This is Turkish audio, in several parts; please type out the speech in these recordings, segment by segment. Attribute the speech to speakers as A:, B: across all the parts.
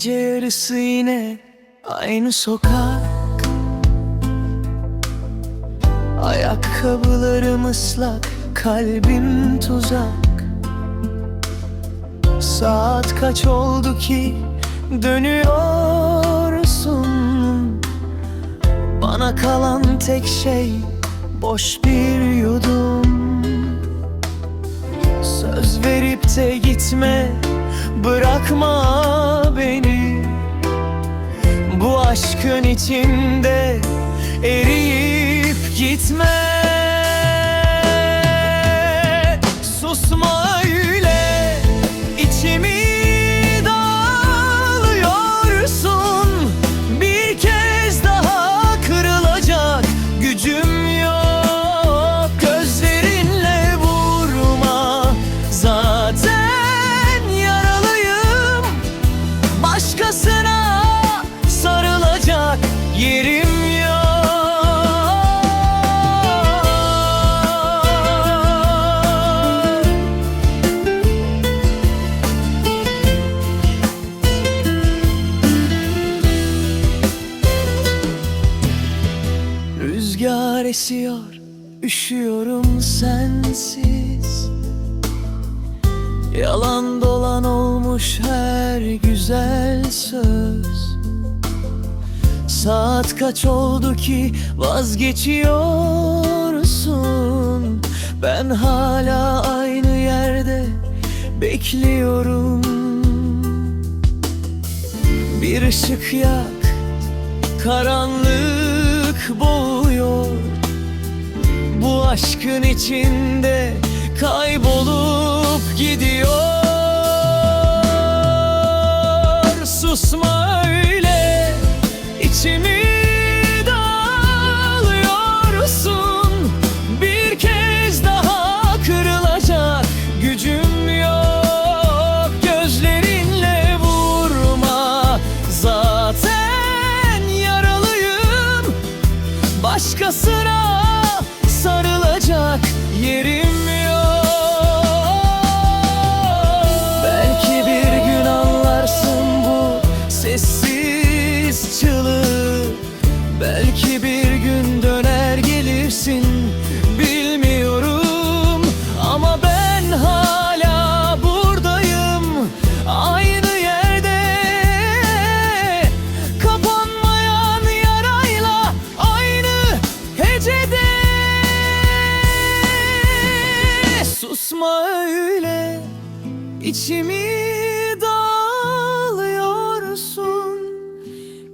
A: Gece yarısı yine aynı sokak. Ayakkabılarım ıslak, kalbim tuzak. Saat kaç oldu ki dönüyorsun? Bana kalan tek şey boş bir yudum. Söz verip de gitme Bırakma aşkın içinde Eriyip gitme Rüzgar esiyor, üşüyorum sensiz. Yalan dolan olmuş her güzel söz. Saat kaç oldu ki vazgeçiyorsun? Ben hala aynı yerde bekliyorum. Bir ışık yak Karanlık boğuyor Bu aşkın içinde kaybolup gidiyor. Susma öyle içimi dağılıyorsun. Bir kez daha kırılacak gücüm yok. Gözlerinle vurma zaten yaralıyım. Başkasına çığlığı Belki bir gün döner gelirsin. Bilmiyorum Ama ben hala buradayım. Aynı yerde Kapanmayan yarayla aynı hecede. Susma öyle içimi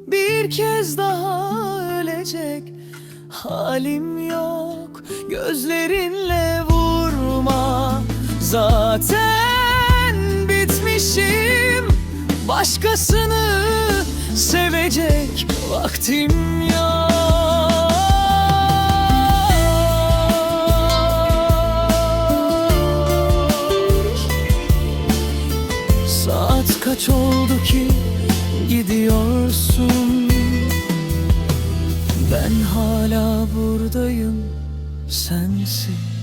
A: Bir kez daha ölecek. Halim yok. Gözlerinle vurma. Zaten bitmişim. Başkasını sevecek vaktim yok. Saat kaç oldu ki buradayım sensiz